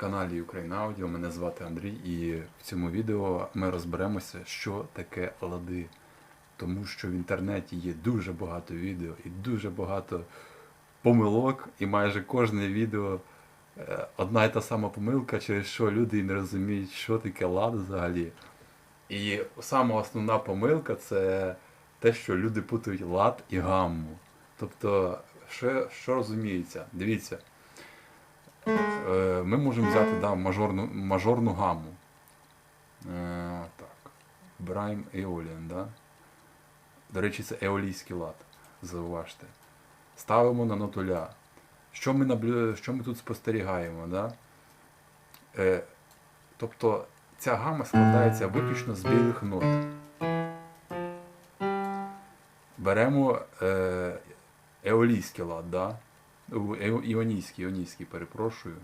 каналі Україна Аудіо. Мене звати Андрій, і в цьому відео ми розберемося, що таке лади. Тому що в інтернеті є дуже багато відео і дуже багато помилок, і майже кожне відео е, одна і та сама помилка, через що люди не розуміють, що таке лад взагалі. І сама основна помилка це те, що люди путають лад і гамму. Тобто, що, що розуміється? Дивіться. Е, Ми можемо взяти да, мажорну, мажорну гамму. Е, так. Брайм Еоліан, да? До речі, це еолійський лад, зауважте. Ставимо на ноту ля. Що ми, наблю... що ми тут спостерігаємо? Да? Е, тобто ця гама складається виключно з білих нот. Беремо е, еолійський лад, да? Іонійський, іонійський, перепрошую.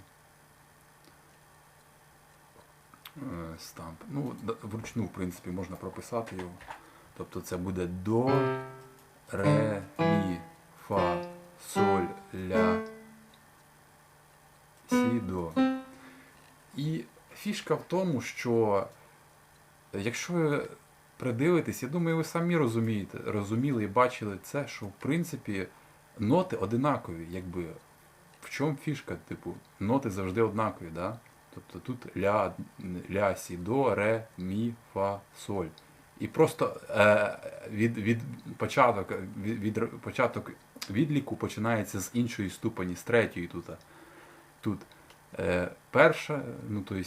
Е, Стамп. Ну, вручну, в принципі, можна прописати його. Тобто це буде до, ре, мі, фа, соль, ля, сі, до. І фішка в тому, що якщо ви придивитесь, я думаю, ви самі розумієте, розуміли і бачили це, що в принципі ноти одинакові, якби. В чому фішка? Типу, ноти завжди однакові, да? Тобто тут ля, ля, сі, до, ре, мі, фа, соль. І просто е, від, від початок, від, від початок відліку починається з іншої ступені, з третьої тут. Тут е, перша, ну тобто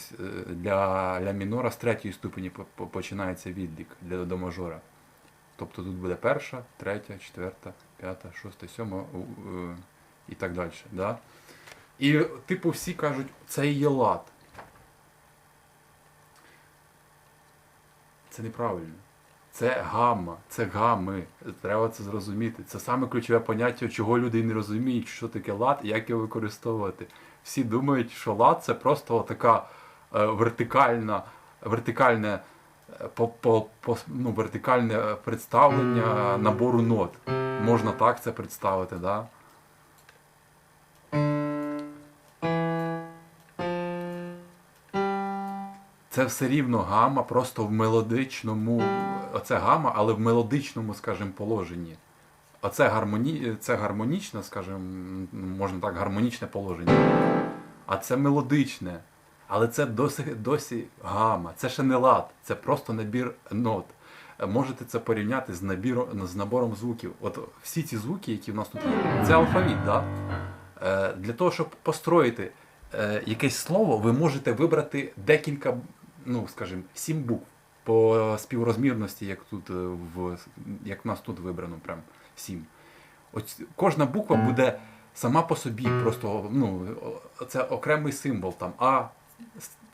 для, для мінора з третьої ступені по- по- починається відлік для до мажора. Тобто тут буде перша, третя, четверта, п'ята, шоста, сьома і так далі. Да? І, типу, всі кажуть, це є лад. Це неправильно. Це гамма, це гами. Треба це зрозуміти. Це саме ключове поняття, чого люди не розуміють, що таке лад і як його використовувати. Всі думають, що лад це просто така е, вертикальна, вертикальне, по, по, по, ну, вертикальне представлення набору нот. Можна так це представити, да? Це все рівно гама, просто в мелодичному. Оце гама, але в мелодичному, скажімо, положенні. Оце гармоні... це гармонічне, скажімо, можна так, гармонічне положення. А це мелодичне. Але це досі, досі гама. Це ще не лад, це просто набір нот. Можете це порівняти з, набіром, з набором звуків. От всі ці звуки, які в нас тут є, це алфавіт, да? Е, Для того, щоб построїти е, якесь слово, ви можете вибрати декілька, ну скажімо, сім букв по співрозмірності, як тут е, в як в нас тут вибрано, прям сім. Ось кожна буква буде сама по собі, просто ну, це окремий символ там А,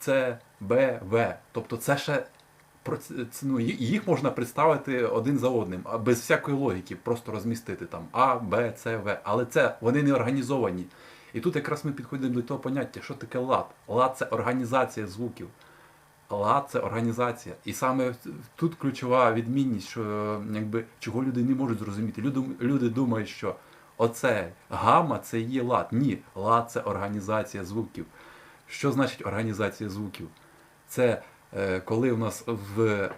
С, Б, В. Тобто це ще це- це, ну, їх можна представити один за одним, без всякої логіки, просто розмістити там А, Б, С, В. Але це вони не організовані. І тут якраз ми підходимо до того поняття, що таке лад. Лад це організація звуків. Лад це організація. І саме тут ключова відмінність, що якби чого люди не можуть зрозуміти. Люди, люди думають, що оце гама це є лад. Ні, лад це організація звуків. Що значить організація звуків? Це е, коли в нас в,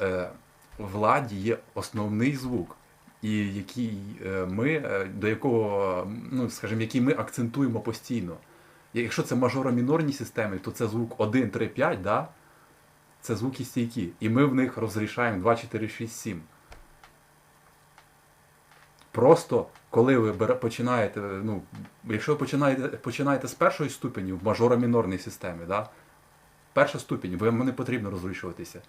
е, в ладі є основний звук, і який е, ми, е, до якого, ну, скажімо, який ми акцентуємо постійно. Якщо це мажоро-мінорні системи, то це звук 1, 3, 5, да? це звуки стійкі. І ми в них розрішаємо 2, 4, 6, 7. Просто коли ви починаєте, ну, якщо ви починаєте, починаєте з першої ступені в мажоро-мінорній системі, да? перша ступінь, вам не потрібно розрішуватися.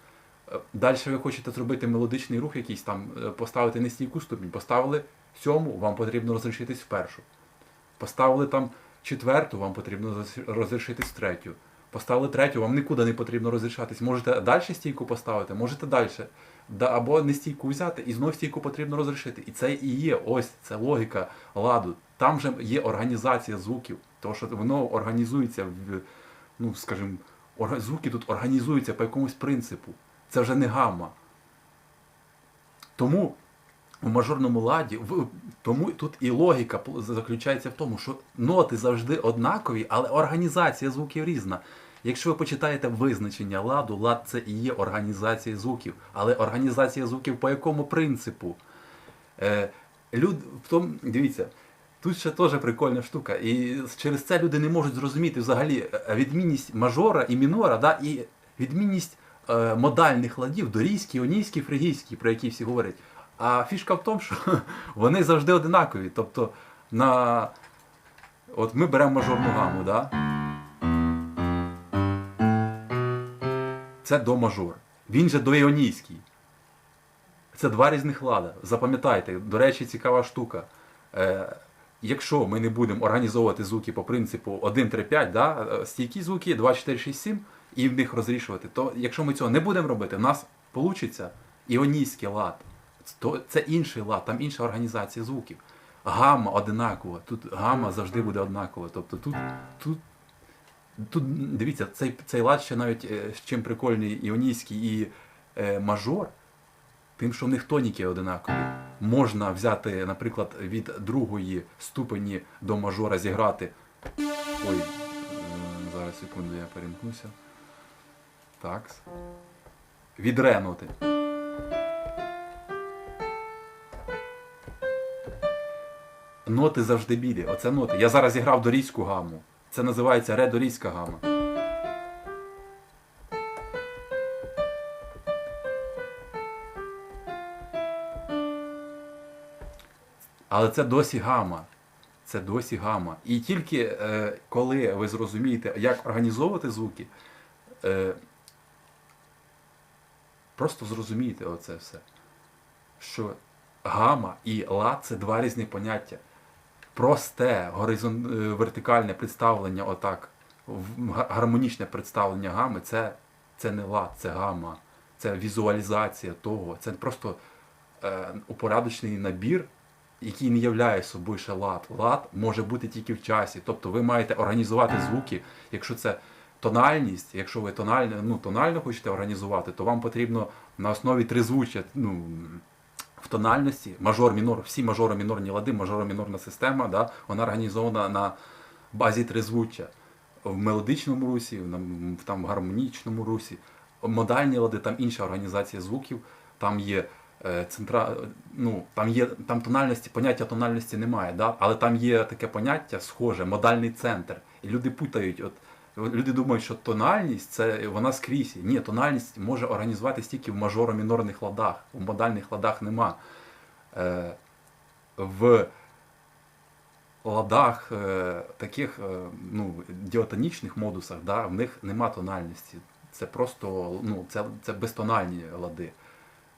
Далі ви хочете зробити мелодичний рух якийсь там, е, поставити нестійку ступінь, поставили сьому, вам потрібно розрішитись в першу. Поставили там четверту, вам потрібно розрішитись в третю. Поставили третю, вам нікуди не потрібно розрішатись. Можете далі стійку поставити, можете далі. Да, або не стійку взяти, і знов стійку потрібно розрішити. І це і є ось це логіка ладу. Там вже є організація звуків, тому що воно організується в, ну скажімо, звуки тут організуються по якомусь принципу. Це вже не гамма. Тому у мажорному ладі, тому тут і логіка заключається в тому, що ноти завжди однакові, але організація звуків різна. Якщо ви почитаєте визначення ладу, лад це і є організація звуків. Але організація звуків по якому принципу? Е, люд, в том, дивіться, тут ще теж прикольна штука. І через це люди не можуть зрозуміти взагалі е, відмінність мажора і мінора, да, і відмінність е, модальних ладів дорійський, іонійський, фригійський, про які всі говорять. А фішка в тому, що вони завжди одинакові. Тобто, на... от ми беремо мажорну гаму, да? це до мажор. Він же до іонійський. Це два різних лада. Запам'ятайте, до речі, цікава штука. Е, якщо ми не будемо організовувати звуки по принципу 1, 3, 5, да, е, стійкі звуки 2, 4, 6, 7, і в них розрішувати, то якщо ми цього не будемо робити, у нас вийде іонійський лад. То це інший лад, там інша організація звуків. Гамма одинакова. Тут гамма завжди буде однакова. Тобто тут, тут, тут дивіться, цей, цей лад ще навіть е, з чим прикольний іонійський і е, мажор, тим, що в них тоніки одинакові. Можна взяти, наприклад, від другої ступені до мажора зіграти. Ой, зараз секунду, я перемкнуся. Так. Від ре ноти. Ноти завжди білі. Оце ноти. Я зараз зіграв дорійську гаму. Це називається ре-дорійська гама. Але це досі гама. Це досі гама. І тільки е, коли ви зрозумієте, як організовувати звуки, е, просто зрозумієте оце все. Що гама і лад це два різні поняття. Просте горизон... е, вертикальне представлення, отак, гармонічне представлення гами це, це не лад, це гама. Це візуалізація того. Це просто е, упорядочений набір, який не являє собою ще лад. Лад може бути тільки в часі. Тобто ви маєте організувати звуки, якщо це тональність, якщо ви тонально, ну, тонально хочете організувати, то вам потрібно на основі тризвуччя, ну, тональності, мажор, мінор, всі мажоро-мінорні лади, мажоро-мінорна система, да, вона організована на базі тризвуччя. В мелодичному русі, в, нам- в гармонічному русі. Модальні лади, там інша організація звуків, там є е, центра, ну, там є там тональності, поняття тональності немає, да? але там є таке поняття схоже, модальний центр. І люди путають, от люди думають, що тональність це вона скрізь. Ні, тональність може організуватися тільки в мажоро-мінорних ладах, в модальних ладах нема. Е, в ладах е, таких е, ну, діатонічних модусах, да, в них нема тональності. Це просто ну, це, це безтональні лади.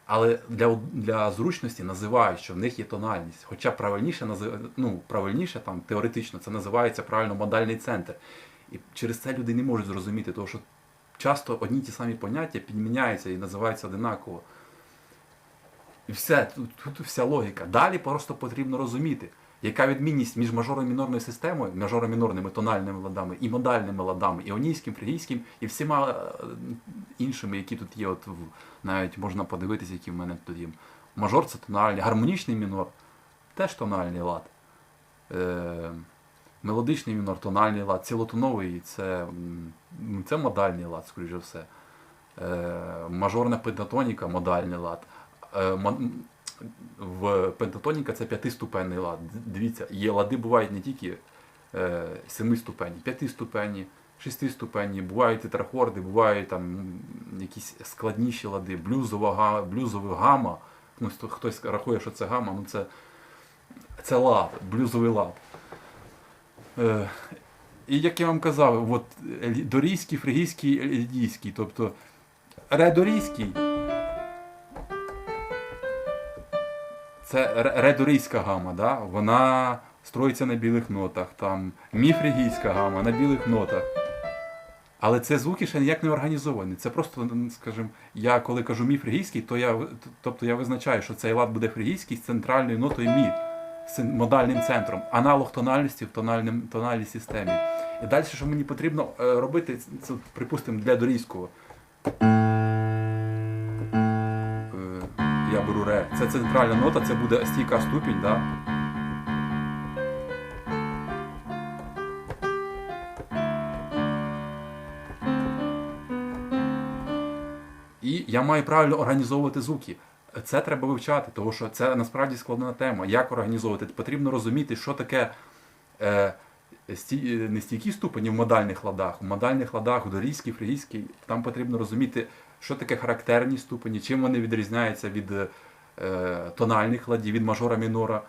Але для, для зручності називають, що в них є тональність. Хоча правильніше, ну, правильніше там, теоретично це називається правильно модальний центр. І через це люди не можуть зрозуміти, тому що часто одні ті самі поняття підміняються і називаються одинаково. І все, тут, тут вся логіка. Далі просто потрібно розуміти, яка відмінність між мажоро-мінорною системою, мажоро-мінорними тональними ладами і модальними ладами, іонійським, фригійським і всіма е, іншими, які тут є. От навіть можна подивитися, які в мене тут є. Мажор це тональний, гармонічний мінор теж тональний лад. Е, мелодичний мінор, тональний лад, цілотоновий це, це модальний лад, скоріш за все. Е, мажорна пентатоніка модальний лад. Е, в пентатоніка це п'ятиступенний лад. Дивіться, є лади бувають не тільки е, семи ступені, п'яти ступені, шести ступені, бувають тетрахорди, бувають там якісь складніші лади, блюзова, блюзова гама. Ну, хтось рахує, що це гама, ну це, це лад, блюзовий лад. Е, і як я вам казав, от, дорійський, фригійський, лідійський, тобто редорійський це редорійська гама, да? вона строїться на білих нотах. Там міфригійська гама на білих нотах. Але це звуки ще ніяк не організовані. Це просто, скажімо, я коли кажу мі то я, тобто я визначаю, що цей лад буде фригійський з центральною нотою мі, модальним центром, аналог тональності в тональним, тональній системі. І далі, що мені потрібно е, робити, це, припустимо, для дорійського. Е, я беру ре. Це центральна нота, це буде стійка ступінь, да? І я маю правильно організовувати звуки. Це треба вивчати, тому що це насправді складна тема. Як організовувати? Потрібно розуміти, що таке е, сті, не стійкі ступені в модальних ладах. У модальних ладах, у дорійській, фригійській, там потрібно розуміти, що таке характерні ступені, чим вони відрізняються від е, тональних ладів, від мажора мінора.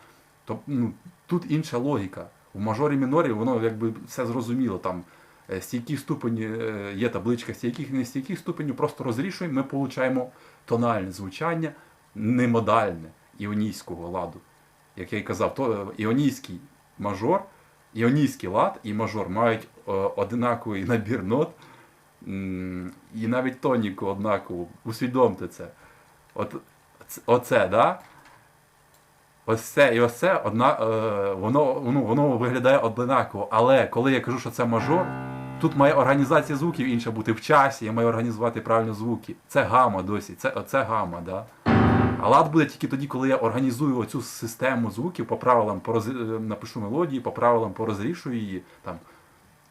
Тобто, ну, тут інша логіка. У мажорі мінорі воно якби все зрозуміло. Там е, стійкі ступені, е, є табличка стійких і нестійких ступенів, просто розрішуємо, ми отримуємо тональне звучання, не модальне іонійського ладу. Як я і казав, то е, іонійський мажор, іонійський лад і мажор мають е, однаковий набір нот, і навіть тоніку однакову. Усвідомте це. От, оце, да? Ось це і ось це одна, е, воно, воно, воно виглядає однаково. Але коли я кажу, що це мажор, тут має організація звуків інша бути в часі, я маю організувати правильно звуки. Це гама досі, це, це гама. Да? А лад буде тільки тоді, коли я організую оцю систему звуків по правилам, по роз... е, напишу мелодії, по правилам порозрішую її там,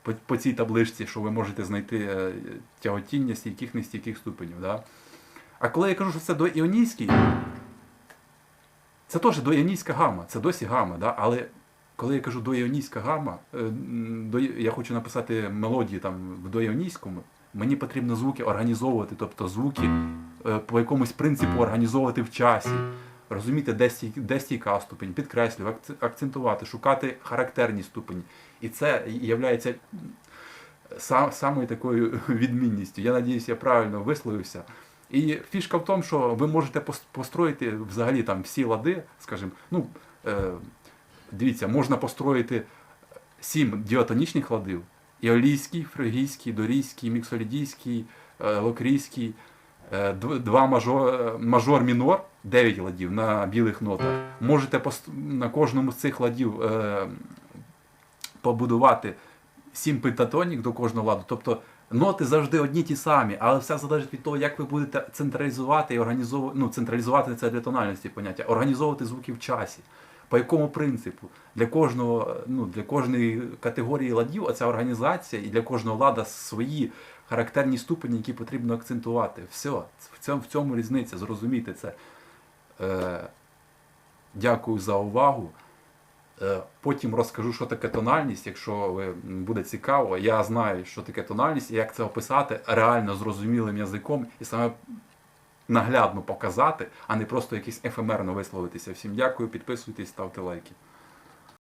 по, по цій табличці, що ви можете знайти е, тяготіння стійких, нестійких ступенів. Да? А коли я кажу, що це до іонійський, це теж доіонійська гама, це досі гама, да? але коли я кажу доіонійська гама, е, я хочу написати мелодії там в доіонійському, мені потрібно звуки організовувати, тобто звуки е, по якомусь принципу організовувати в часі. Розуміти, де, стій, де стійка ступень, підкреслювати, акцентувати, шукати характерні ступені. І це є сам, самою такою відмінністю. Я надіюсь, я правильно висловився. І фішка в тому, що ви можете пос- построїти взагалі там всі лади, скажімо, ну, е, дивіться, можна построїти сім діатонічних ладів: іолійський, фригійський, дорійський, міксолідійський, е, локрійський, е, два мажор, мажор мінор, 9 ладів на білих нотах. Можете на кожному з цих ладів е, побудувати сім пентатонік до кожного ладу. Тобто ноти завжди одні ті самі, але все залежить від того, як ви будете централізувати і організовувати. Ну, централізувати це для тональності поняття, організовувати звуки в часі. По якому принципу? Для кожного, ну, для кожної категорії ладів оця організація і для кожного лада свої характерні ступені, які потрібно акцентувати. Все, в цьому, в цьому різниця, зрозумійте це. Е, дякую за увагу. Е, Потім розкажу, що таке тональність, якщо буде цікаво. Я знаю, що таке тональність і як це описати реально зрозумілим язиком і саме наглядно показати, а не просто якісь ефемерно висловитися. Всім дякую, підписуйтесь, ставте лайки.